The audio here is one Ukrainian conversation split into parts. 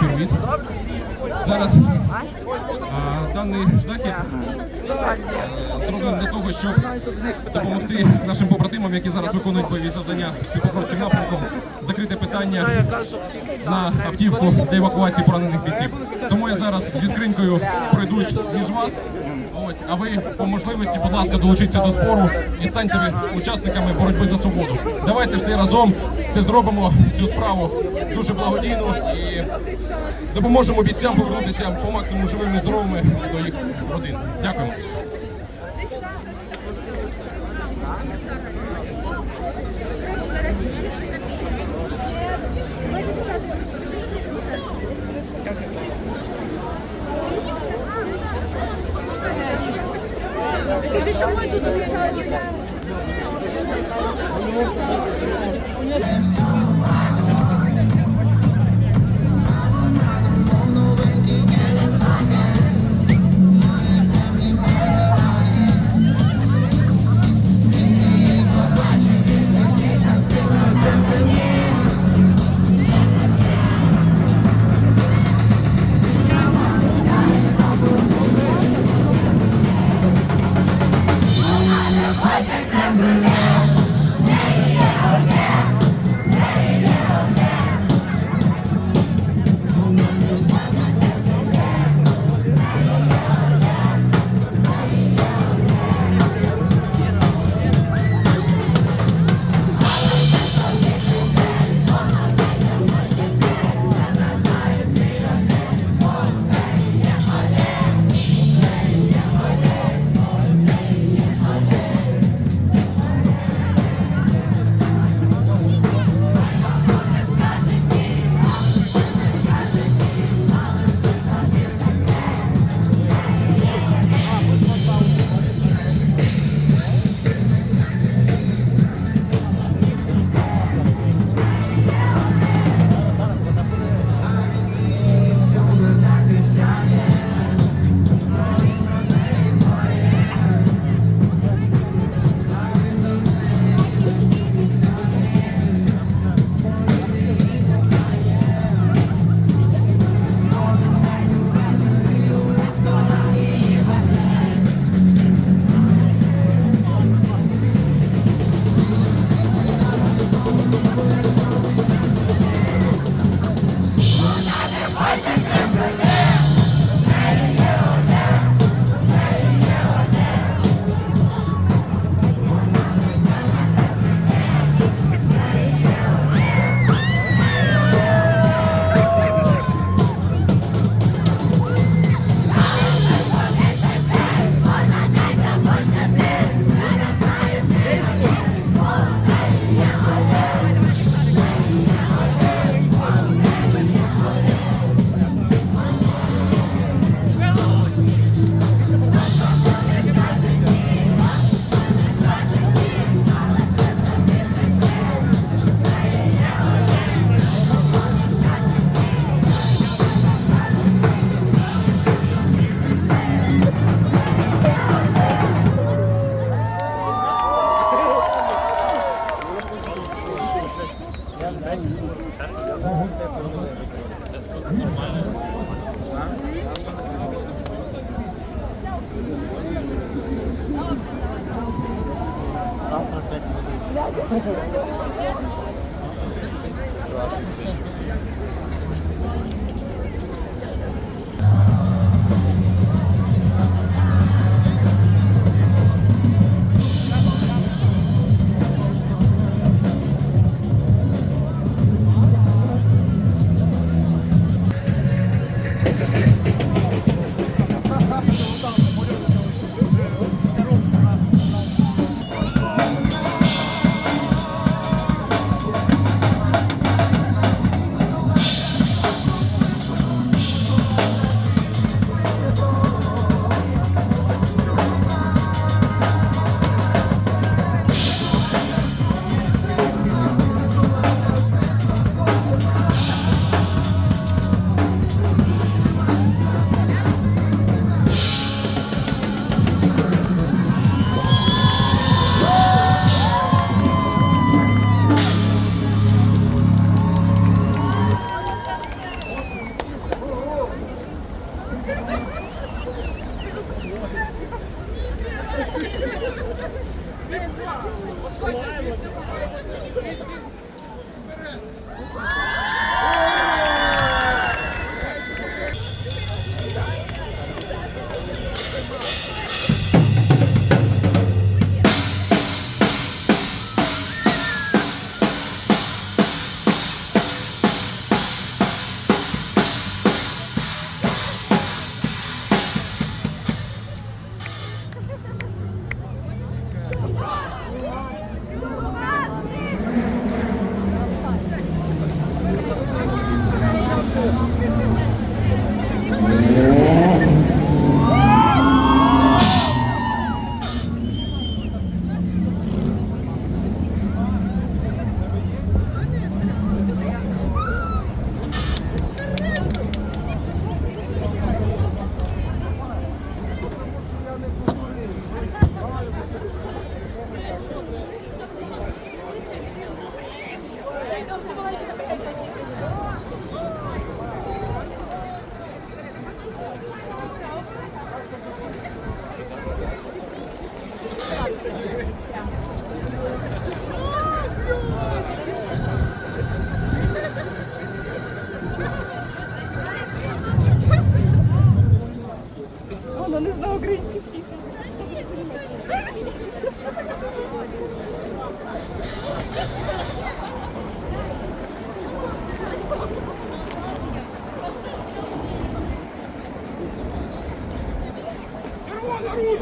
Привіт. Зараз а, даний захід е, зроблений для того, щоб допомогти нашим побратимам, які зараз виконують бойові завдання під Покровським напрямком, закрити питання на автівку для евакуації поранених бійців. Тому я зараз зі скринькою пройдусь між вас. Ось, а ви по можливості, будь ласка, долучіться до збору і станьте ви учасниками боротьби за свободу. Давайте всі разом це зробимо цю справу дуже благодійно і допоможемо бійцям повернутися по максимуму живими і здоровими до їх родин. Дякуємо. Скажи, чому я тут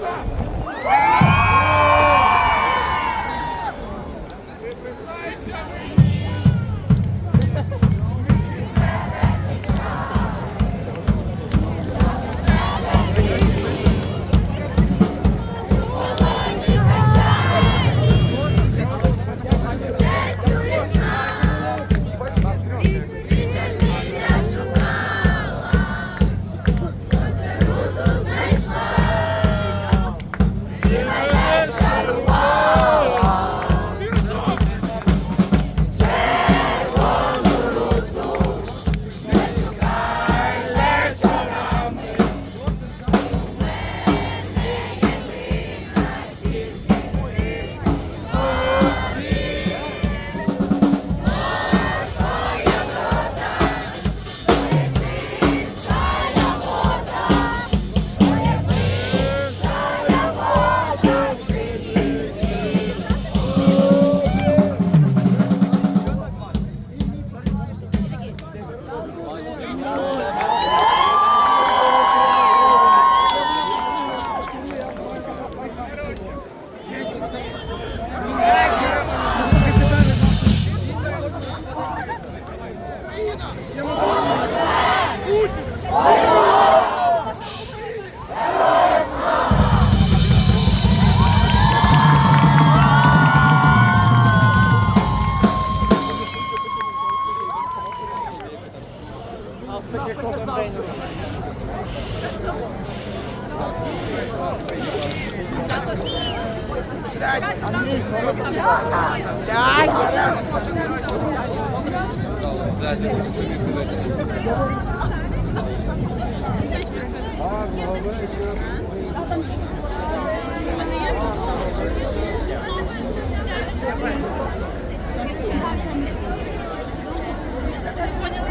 Keep up!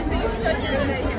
Сегодня на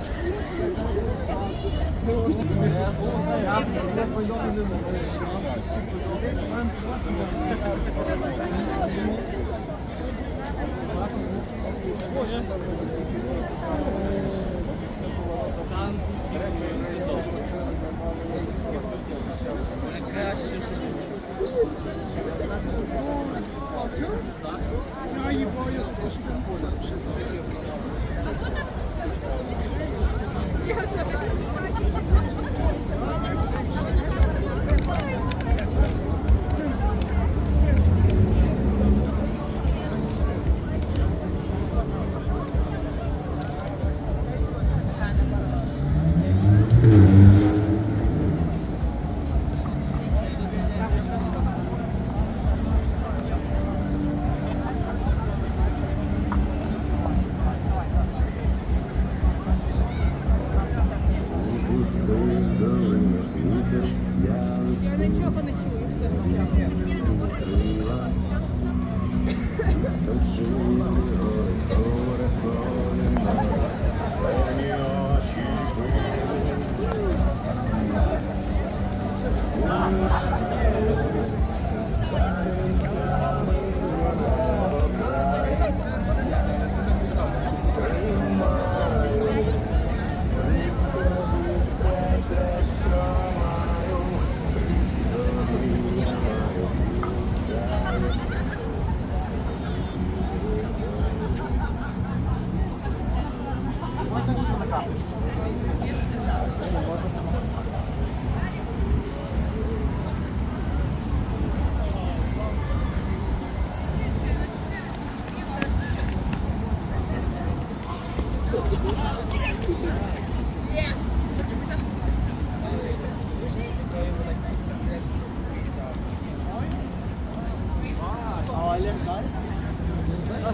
Ja i boję, że to się ten woda przyzna.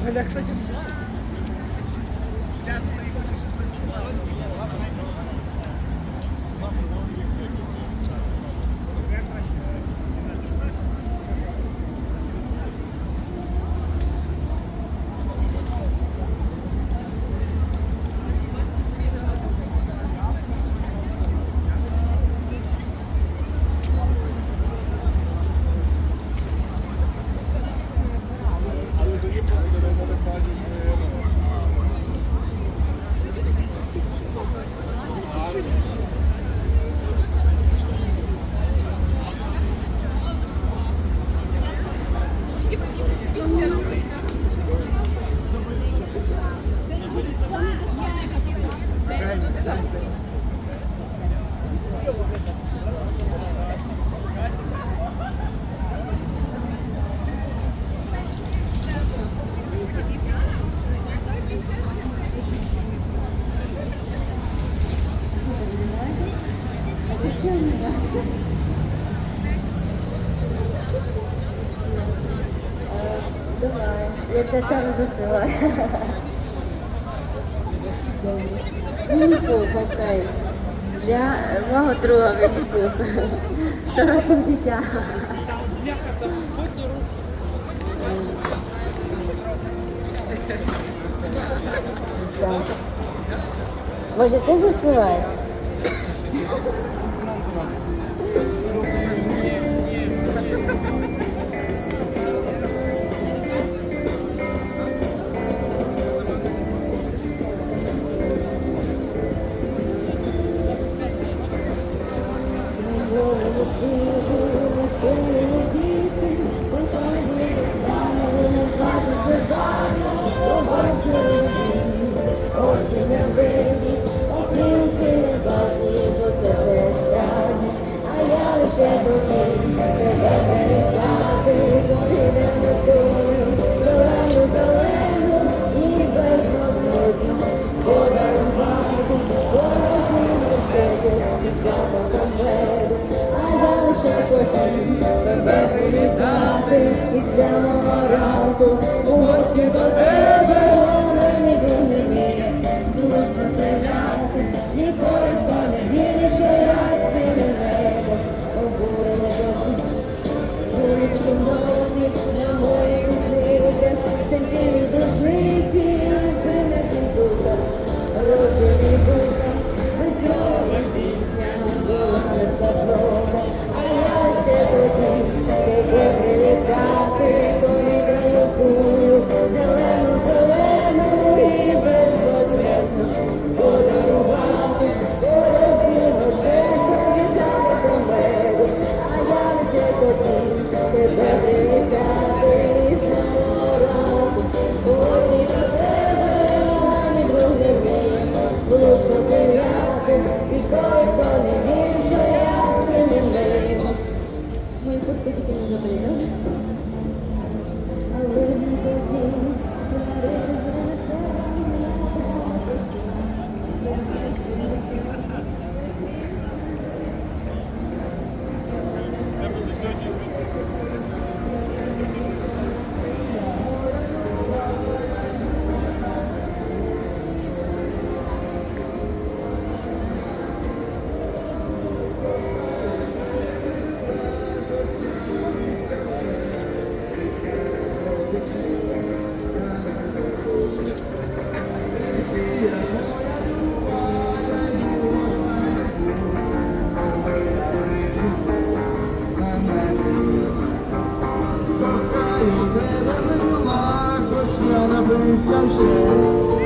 Relax'a gireceğim. Давай, я тебе там засилаю. Мінікул, окей. Для мого друга мінікул. Староким дитя. Може. а далі ще тебе привітати і з самого ранку у гості до тебе, не мій, не мій, дружно стріляти. everything. завжди,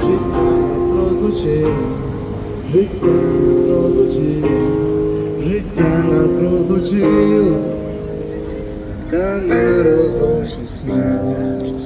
життя нас розлучило, життя нас розлучило, життя нас розлучило, та не розлучить смерть.